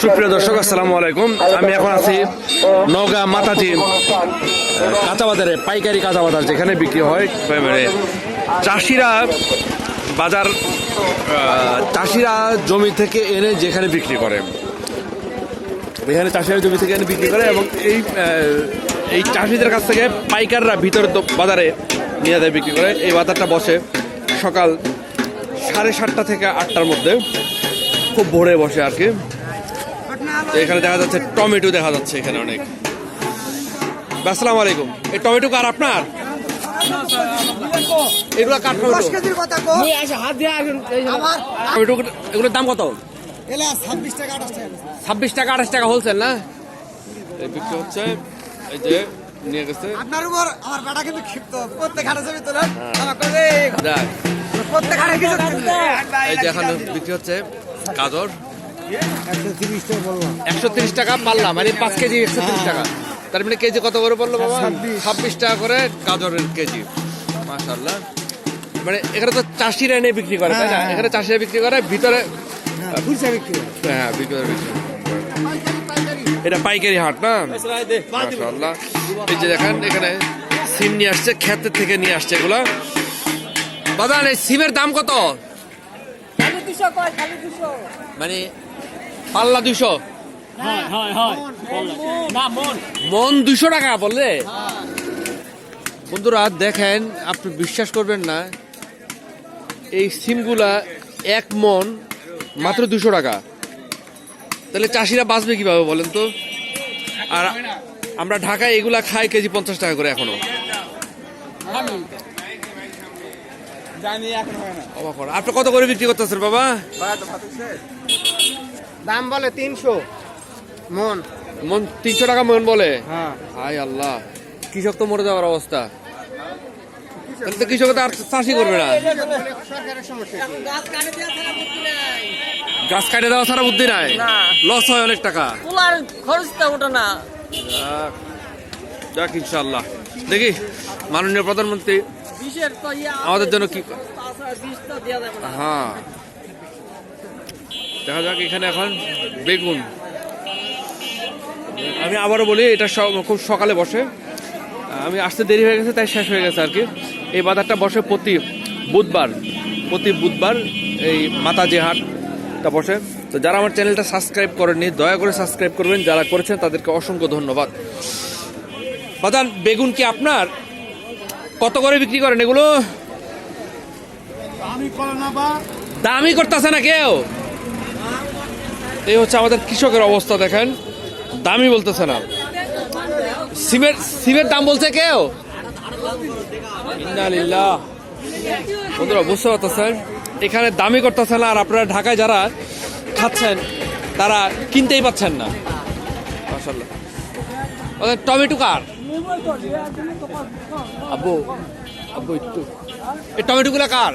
সুপ্রিয় দর্শক, আসসালামু আলাইকুম। আমি এখন আছি নওগাঁ কাঁচা বাজারে পাইকারি কাঁচা বাজার যেখানে বিক্রি হয় মানে চাষিরা বাজার চাষিরা জমি থেকে এনে যেখানে বিক্রি করে। এখানে চাষিরা জমি থেকে এনে বিক্রি করে এবং এই এই চাষিদের কাছ থেকে পাইকাররা ভিতরে বাজারে নিয়ে যায় বিক্রি করে। এই বাজারটা বসে সকাল সাড়ে সাতটা থেকে আটটার মধ্যে। খুব ভোরে বসে আর কি। তো এখানে দেখা যাচ্ছে টমেটো দেখা যাচ্ছে এখানে অনেক। আসসালামু আলাইকুম। এই টমেটো কার আপনার? এগুলো কার টমেটো? দশ কেজির কথা কো আমার টমেটো এগুলোর দাম কত? এলা ছাব্বিশ টাকা আঠাশ টাকা। হোলসেল না? এই বিক্রি হচ্ছে এই যে নিয়ে গেছে। আপনার উপর আমার বেটা কিন্তু ক্ষিপ্ত। প্রত্যেক হাটে ছবি তোলেন আমার কাছে দেখ। প্রত্যেক হাটে কিছু এই যে এখানে বিক্রি হচ্ছে গাজর। একশো তিরিশ টাকা পাল্লা মানে পাঁচ কেজি একশো তিরিশ টাকা তার মানে কেজি কত করে পড়ল বাবা? ছাব্বিশ। টাকা করে গাজরের কেজি। মাশাল্লাহ মানে এখানে তো চাষিরা এনে বিক্রি করে তাই না? হ্যাঁ। এখানে চাষিরা বিক্রি করে ভিতরে খুচরা বিক্রি হয়। হ্যাঁ ভিতরে বিক্রি এটা পাইকারি হাট না? মাশাল্লাহ এই যে দেখেন এখানে সিম নিয়ে আসছে ক্ষেতের থেকে নিয়ে আসছে এগুলো। বাজার এই সিমের দাম কত? মানে পাল্লা দুশো মন। দুশো টাকা বললে? বন্ধুরা দেখেন আপনি বিশ্বাস করবেন না এই সিমগুলা এক মন মাত্র দুশো টাকা। তাহলে চাষিরা বাঁচবে কীভাবে বলেন তো? আর আমরা ঢাকায় এগুলা খাই কেজি পঞ্চাশ টাকা করে এখনও। আপনি কত করে বিক্রি করতেছেন বাবা? দাম বলে তিনশো। মন। মন তিনশো টাকা মন বলে? হ্যাঁ। হাই আল্লাহ। কৃষক তো মরে যাওয়ার অবস্থা। তাহলে তো কৃষক তো আর চাষই করবে না। গাছ কাটে দেওয়া ছাড়া বুদ্ধি নাই। লস হয় অনেক টাকা। তোলার খরচটা ওটা না। যাক, ইনশাল্লাহ দেখি মাননীয় প্রধানমন্ত্রী আমাদের জন্য কি হ্যাঁ। দেখা যাক এখানে এখন বেগুন। আমি আবারও বলি এটা খুব সকালে বসে। আমি আসতে দেরি হয়ে গেছে তাই শেষ হয়ে গেছে আর কি। এই বাজারটা বসে প্রতি বুধবার প্রতি বুধবার এই মাতাজি হাটটা বসে। তো যারা আমার চ্যানেলটা সাবস্ক্রাইব করেননি দয়া করে সাবস্ক্রাইব করবেন। যারা করেছেন তাদেরকে অসংখ্য ধন্যবাদ। বাদান বেগুন কি আপনার? কত করে বিক্রি করেন এগুলো? দামই করতেছে না কেউ? এই হচ্ছে আমাদের কৃষকের অবস্থা, দেখেন। দামই বলতেছে না। সিমের সিমের দাম বলছে কেউ? ইন্নালিল্লাহ। বন্ধুরা বুঝতে পারতেছেন এখানে দামই করতেছে না, আর আপনারা ঢাকায় যারা খাচ্ছেন, তারা কিনতেই পাচ্ছেন না। ওদের টমেটো কার? আব্বু আব্বু একটু। এই টমেটোগুলো কার?